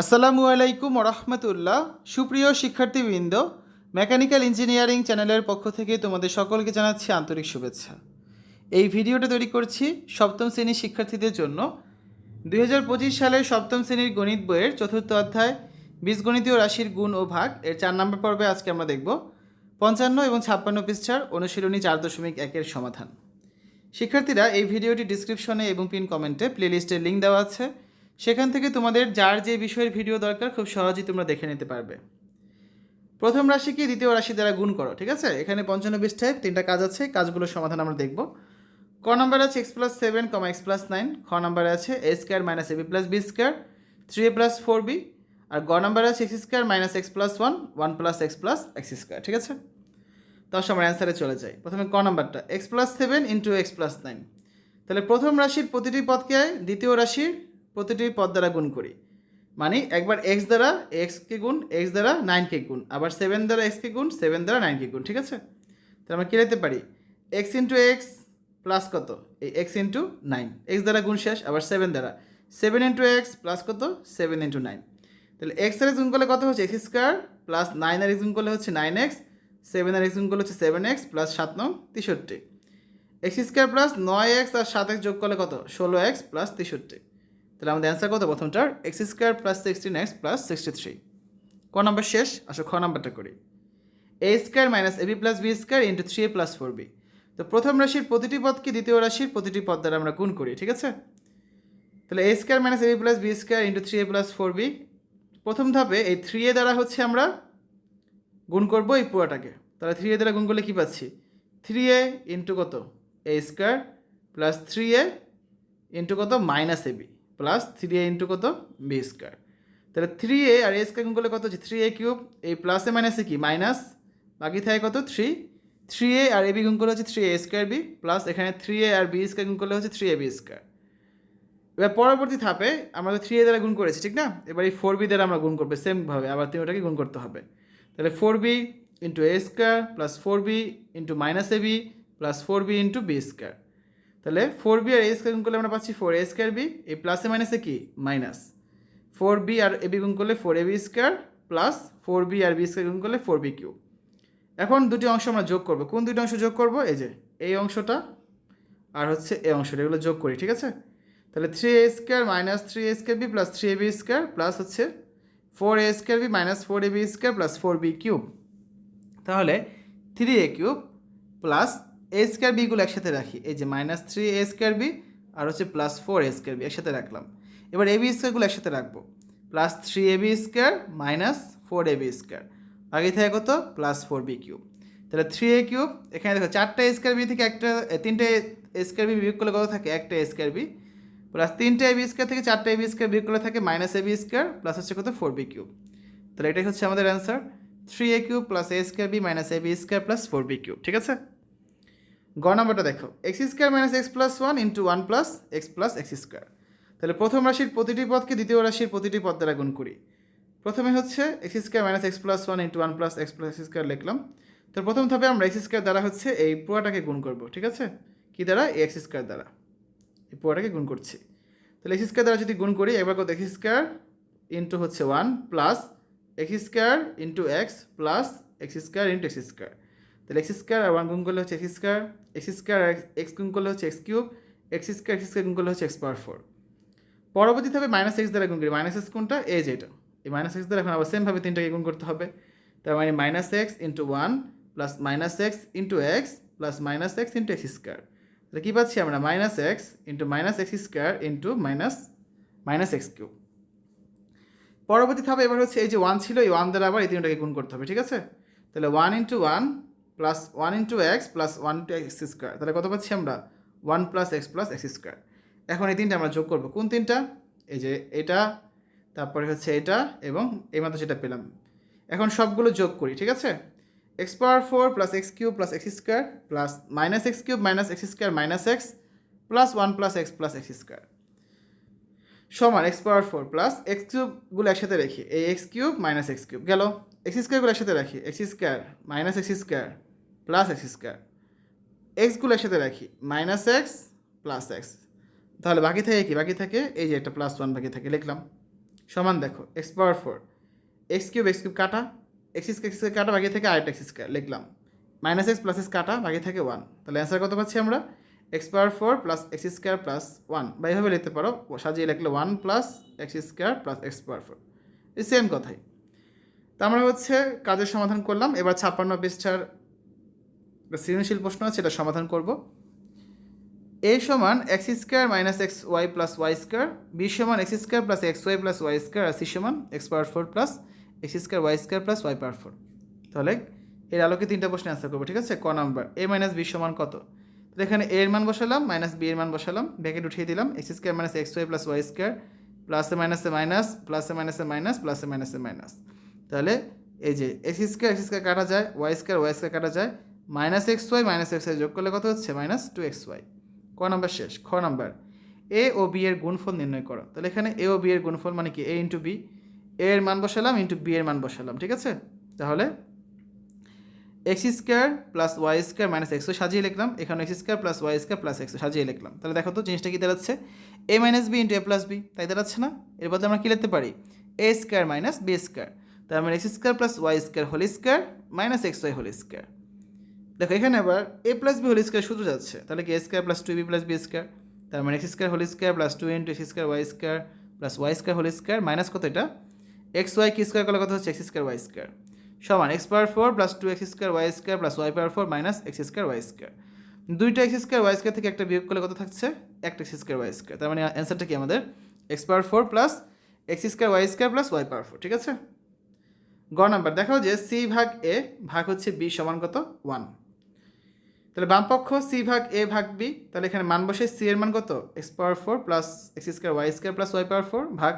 আসসালামু আলাইকুম রহমতুল্লাহ সুপ্রিয় শিক্ষার্থীবৃন্দ, মেকানিক্যাল ইঞ্জিনিয়ারিং চ্যানেলের পক্ষ থেকে তোমাদের সকলকে জানাচ্ছি আন্তরিক শুভেচ্ছা। এই ভিডিওটা তৈরি করছি সপ্তম শ্রেণির শিক্ষার্থীদের জন্য। দুই হাজার পঁচিশ সালের সপ্তম শ্রেণির গণিত বইয়ের চতুর্থ অধ্যায়, বীজগণিতীয় রাশির গুণ ও ভাগ, এর চার নম্বর পর্বে আজকে আমরা দেখব। পঞ্চান্ন এবং ছাপ্পান্ন পৃষ্ঠার অনুশীলনী চার দশমিক একের সমাধান। শিক্ষার্থীরা এই ভিডিওটি ডিসক্রিপশনে এবং পিন কমেন্টে প্লেলিস্টের লিঙ্ক দেওয়া আছে। সেখান থেকে তোমাদের যার যে বিষয়ের ভিডিও দরকার, খুব সহজেই তোমরা দেখে নিতে পারবে। প্রথম রাশিকে দ্বিতীয় রাশি দ্বারা গুণ করো, ঠিক আছে? এখানে পঞ্চান্ন পৃষ্ঠায় তিনটা কাজ আছে, কাজগুলোর সমাধান আমরা দেখব। ক নাম্বার আছে x plus seven comma x plus nine খ নাম্বারে আছে a square minus a b plus b square three a plus four b আর গ নাম্বারে আছে x square minus x plus one one plus x plus x square ঠিক আছে? তার সময় অ্যান্সারে চলে যাই। প্রথমে ক নাম্বারটা x plus seven into x plus nine তাহলে প্রথম রাশির প্রতিটি পদকে দ্বিতীয় রাশির প্রতিটি পদ দ্বারা গুণ করি। মানে একবার এক্স দ্বারা এক্সকে গুণ এক্স দ্বারা নাইনকে গুণ, আবার সেভেন দ্বারা এক্সকে গুণ সেভেন দ্বারা নাইনকে গুণ, ঠিক আছে? তাহলে আমরা কী লিখতে পারি? এক্স ইন্টু এক্স প্লাস কত? এই এক্স ইন্টু নাইন এক্স দ্বারা গুণ শেষ, আবার সেভেন দ্বারা। সেভেন ইন্টু এক্স প্লাস কত? সেভেন ইন্টু নাইন তাহলে এক্স আর গুণ করলে কত হচ্ছে? এক্স স্কোয়ার প্লাস নাইন আর গুণ করলে হচ্ছে নাইন এক্স সেভেন আর গুণ করলে হচ্ছে সেভেন এক্স প্লাস সাত নং তেষট্টি। এক্স স্কোয়ার প্লাস নয় এক্স আর সাত এক্স যোগ করলে কত? ষোলো এক্স প্লাস তেষট্টি। তাহলে আমাদের অ্যান্সার কত? প্রথমটার x square plus sixteen x plus sixty three ক নাম্বার শেষ? আসো খ নাম্বারটা করি। A square minus a b plus b square into three a plus four b তো প্রথম রাশির প্রতিটি পদকে দ্বিতীয় রাশির প্রতিটি পদ দ্বারা আমরা গুণ করি, ঠিক আছে? তাহলে a square minus a b plus b square into three a plus four b প্রথম ধাপে এই থ্রি এ দ্বারা হচ্ছে আমরা গুণ করব এই পুরোটাকে। তাহলে থ্রি এ দ্বারা গুণ করলে কী পাচ্ছি? থ্রি এ ইন্টু কত? A square plus three a into কত? Minus a b plus three a into কত? বি স্কোয়ার তাহলে থ্রি এ আর এ স্কোয়ার করলে কত হচ্ছে? থ্রি এ কিউব এই প্লাসে মাইনাসে কি? মাইনাস বাকি থাকে কত? থ্রি থ্রি এ আর এ বি গুণ করলে হচ্ছে three a square b plus এখানে থ্রি এ আর বি স্কোয়ার গুণ করলে হচ্ছে থ্রি এ বি স্কোয়ার এবার পরবর্তী ধাপে আমরা তো থ্রি এ দ্বারা গুণ করেছি, ঠিক না? এবার এই ফোর বি দ্বারা আমরা গুণ করব সেমভাবে আবার তিনটাকে গুণ করতে হবে। তাহলে four b into a square plus four b into minus a b plus four b into b square তাহলে ফোর বি আর এ স্কোয়ার গুণ করলে আমরা পাচ্ছি ফোর এ স্কোয়ার বি এই প্লাসে মাইনাসে কি? মাইনাস ফোর বি আর এ বি গুণ করলে four a b square plus four b R B square গুণ করলে ফোর বি কিউ এখন দুটি অংশ আমরা যোগ করব। কোন দুটি অংশ যোগ করব? এই যে, এই অংশটা আর হচ্ছে এই অংশটা, এগুলো যোগ করি, ঠিক আছে? তাহলে three a square minus three a square b plus three a b square plus হচ্ছে four a square b minus four a b square plus four b cube তাহলে three a cube plus a square বিগুলো একসাথে রাখি। এই যে minus three a square b আর হচ্ছে plus four a square b একসাথে রাখলাম। এবার এ বি স্কোয়ারগুলো একসাথে রাখব। Plus three a b square minus four a b square আগে থাকে কত? প্লাস ফোর বি কিউব তাহলে থ্রি এ কিউব এখানে দেখো চারটা স্কোয়ার বি থেকে একটা তিনটে স্কোয়ার বি বিয়োগ করলে কত থাকে? একটা স্কোয়ার বি প্লাস তিনটে এ বি স্কোয়ার থেকে চারটে এ বি স্কোয়ার বিয়োগ করলে থাকে minus a b square plus হচ্ছে কত? ফোর বি কিউব তাহলে এটাই হচ্ছে আমাদের answer three a cube plus a square b minus a b square plus four b cube ঠিক আছে? গ নাম্বারটা দেখো। X square minus x plus one into one plus x plus x square তাহলে প্রথম রাশির প্রতিটি পদকে দ্বিতীয় রাশির প্রতিটি পদ দ্বারা গুণ করি। প্রথমে হচ্ছে x square minus x plus one into one plus x plus x square লিখলাম। তো প্রথম ধাপে আমরা এক্স স্কোয়ার দ্বারা হচ্ছে এই পুরোটাকে গুণ করব, ঠিক আছে? কী দ্বারা? এক্স স্কোয়ার দ্বারা। এই পুরোটাকে গুণ করছি। তাহলে এক্স স্কোয়ার দ্বারা যদি গুণ করি, একবার কত? এক্স স্কোয়ার ইন্টু হচ্ছে one plus x square into x plus x square into x square তাহলে এক্স স্কোয়ার আর ওয়ান গুণ করলে হচ্ছে এক্স স্কোয়ার এক্স স্কোয়ার আর এক্স গুণ করলে হচ্ছে x cube x square x square গুণ করলে হচ্ছে এক্স পাওয়ার ফোর পরবর্তী ধাপে মাইনাস এক্স দ্বারা গুণ করি। মাইনাস এক্স কোনটা? এই যে এটা। এই মাইনাস এক্স দ্বারা এখন আবার সেমভাবে তিনটাকে গুণ করতে হবে। তার মানে minus x into one plus minus x into x plus minus x into x square তাহলে কী পাচ্ছি আমরা? Minus x into minus x square into minus minus x cube পরবর্তী ধাপে এবার হচ্ছে এই যে ওয়ান ছিল, এই ওয়ান দ্বারা আবার এই তিনটাকে গুণ করতে হবে, ঠিক আছে? তাহলে one into one plus one into x plus one into x square তাহলে কত পাচ্ছি আমরা? One plus x plus x square এখন এই তিনটা আমরা যোগ করব। কোন তিনটা? এই যে এটা, তারপরে হচ্ছে এটা এবং এইমাত্র সেটা পেলাম। এখন সবগুলো যোগ করি, ঠিক আছে? X power four plus x cube plus x square plus minus x cube minus x square minus x plus one plus x plus x square সমান x power four plus x কিউবগুলো একসাথে রেখি, এই x cube minus x cube গেল। X স্কোয়ারগুলো একসাথে রাখি x square minus x square plus x square এক্সগুলো একসাথে রাখি মাইনাস এক্স প্লাস এক্স তাহলে বাকি থাকে কি? বাকি থাকে এই যে একটা প্লাস ওয়ান বাকি থাকে, লিখলাম। সমান দেখো x power four x cube x cube কাটা এক্স স্কোয়ার এক্স কাটা, বাকি থেকে আরেকটা এক্স স্কোয়ার লিখলাম। মাইনাস এক্স প্লাস এক্স কাটা, বাকি থেকে ওয়ান তাহলে অ্যান্সার কত পাচ্ছি আমরা? X power four plus x square plus one বা এইভাবে লিখতে পারো, সাজিয়ে লিখলে one plus x square plus x power four এই সেম কথাই। তো আমরা হচ্ছে কাজের সমাধান করলাম। এবার ছাপ্পান্ন পৃষ্ঠার সৃজনশীল প্রশ্ন আছে, এটা সমাধান করব। এ সমান x square minus x y plus y square b সমান x square plus x y plus y square আর সি সমান x power four plus x square y square plus y power four তাহলে এর আলোকে তিনটা প্রশ্ন answer করব, ঠিক আছে? ক নাম্বার এ মাইনাস বি সমান কত? তাহলে এখানে এ এর মান বসালাম মাইনাস বি এর মান বসালাম ব্যাকেট উঠিয়ে দিলাম x square minus x y plus y square প্লাসে মাইনাসে মাইনাস প্লাসে মাইনাসে মাইনাস প্লাসে মাইনাসে মাইনাস তাহলে এই যে এক্স স্কোয়ার এক্স স্কোয়ার কাটা যায় ওয়াই স্কোয়ার ওয়াই স্কোয়ার কাটা যায় minus x y minus x y যোগ করলে কত হচ্ছে? Minus two x y. ক নাম্বার শেষ? খ নাম্বার। এ ও বি এর গুণফল নির্ণয় করো। তাহলে এখানে এ ও বি এর গুণফল মানে কি? এ ইন্টু বি। এ এর মান বসালাম, ইন্টু বি এর মান বসালাম, ঠিক আছে? তাহলে x square plus y square minus এক্সও সাজিয়ে লিখলাম। এখানে x square plus y square plus এক্সও সাজিয়ে লিখলাম। তাহলে দেখো তো জিনিসটা কি দাঁড়াচ্ছে? A minus b into a plus b. তাই দাঁড়াচ্ছে না? এর বদলে আমরা কী লিখতে পারি? A square minus b square. তার মানে x square plus y square whole square minus x y whole square. দেখো, এখানে আবার a plus b whole square শুধু যাচ্ছে। তাহলে কি a square plus two b plus b square তার মানে x square whole square plus two into x square y square plus y square whole square minus কত এটা? এক্স ওয়াই কি square করলে কত হচ্ছে? এক্স স্কোয়ার ওয়াই স্কোয়ার সমান x power four plus two x square y square plus y power four minus x square y square দুইটা x square y square থেকে একটা বিয়োগ করলে কত থাকছে? একটা এক্স স্কোয়ার ওয়াই স্কোয়ার তার মানে অ্যান্সারটা কি আমাদের? X power four plus x square y square plus y power four ঠিক আছে? গ নাম্বার দেখো যে সি ভাগ এ ভাগ হচ্ছে বি সমান কত? ওয়ান তাহলে বাম পক্ষ সি ভাগ এ ভাগ বি তাহলে এখানে মান বসে সি এর মান কত? X power four plus x square y square plus y power four ভাগ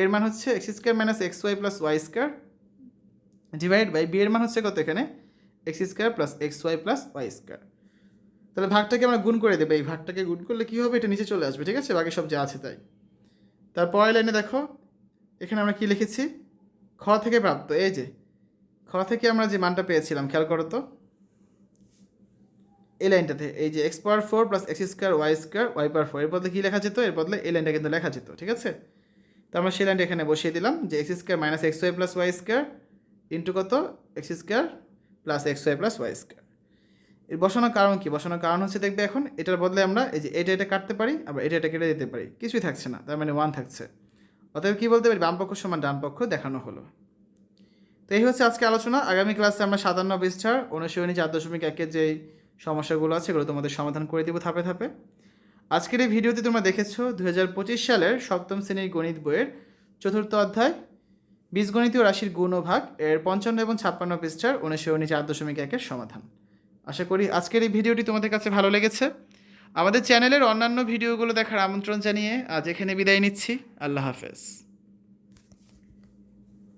এর মান হচ্ছে x square minus x y plus y square divide by b এর মান হচ্ছে কত এখানে? X square plus x y plus y square তাহলে ভাগটাকে আমরা গুণ করে দেবো, এই ভাগটাকে গুণ করলে কী হবে? এটা নিচে চলে আসবে, ঠিক আছে? বাকি সব যা আছে তাই। তারপরের লাইনে দেখো, এখানে আমরা কি লিখেছি? খ থেকে প্রাপ্ত, এই যে। খ থেকে আমরা যে মানটা পেয়েছিলাম, খেয়াল করো তো। এই লাইনটাতে এই যে x power four plus x square, y square, y power four. এর বদলে কী লেখা যেত এর বদলে এই লাইনটা কিন্তু লেখা যেত, ঠিক আছে? তো আমরা সেই লাইনটা এখানে বসিয়ে দিলাম যে x square minus x y plus y square into কত? X square plus x y plus y square. এর বসানোর কারণ কি? বসানোর কারণ হচ্ছে দেখবে এখন, এটার বদলে আমরা এই যে এটা এটা কাটতে পারি, আবার এটা এটা কেটে দিতে পারি। কিছুই থাকছে না, তার মানে ওয়ান থাকছে। অতএব কী বলতে পারি? বাম পক্ষ সমান ডান পক্ষ দেখানো হলো। তো এই হচ্ছে আজকে আলোচনা। আগামী ক্লাসে আমরা সাতান্ন পৃষ্ঠার অনুশীলনী চার দশমিক একের যেই সমস্যাগুলো আছে, এগুলো তোমাদের সমাধান করে দিব ধাপে ধাপে। আজকের এই ভিডিওতে তোমরা দেখেছ দু হাজার পঁচিশ সালের সপ্তম শ্রেণির গণিত বইয়ের চতুর্থ অধ্যায়, বীজগণিতীয় রাশির গুণ ও ভাগ এর পঞ্চান্ন এবং ছাপ্পান্ন পৃষ্ঠার অনুশীলনী চার দশমিক একের সমাধান। আশা করি আজকের এই ভিডিওটি তোমাদের কাছে ভালো লেগেছে। আমাদের চ্যানেলের অন্যান্য ভিডিওগুলো দেখার আমন্ত্রণ জানিয়ে আজ এখানে বিদায় নিচ্ছি। আল্লাহ হাফেজ।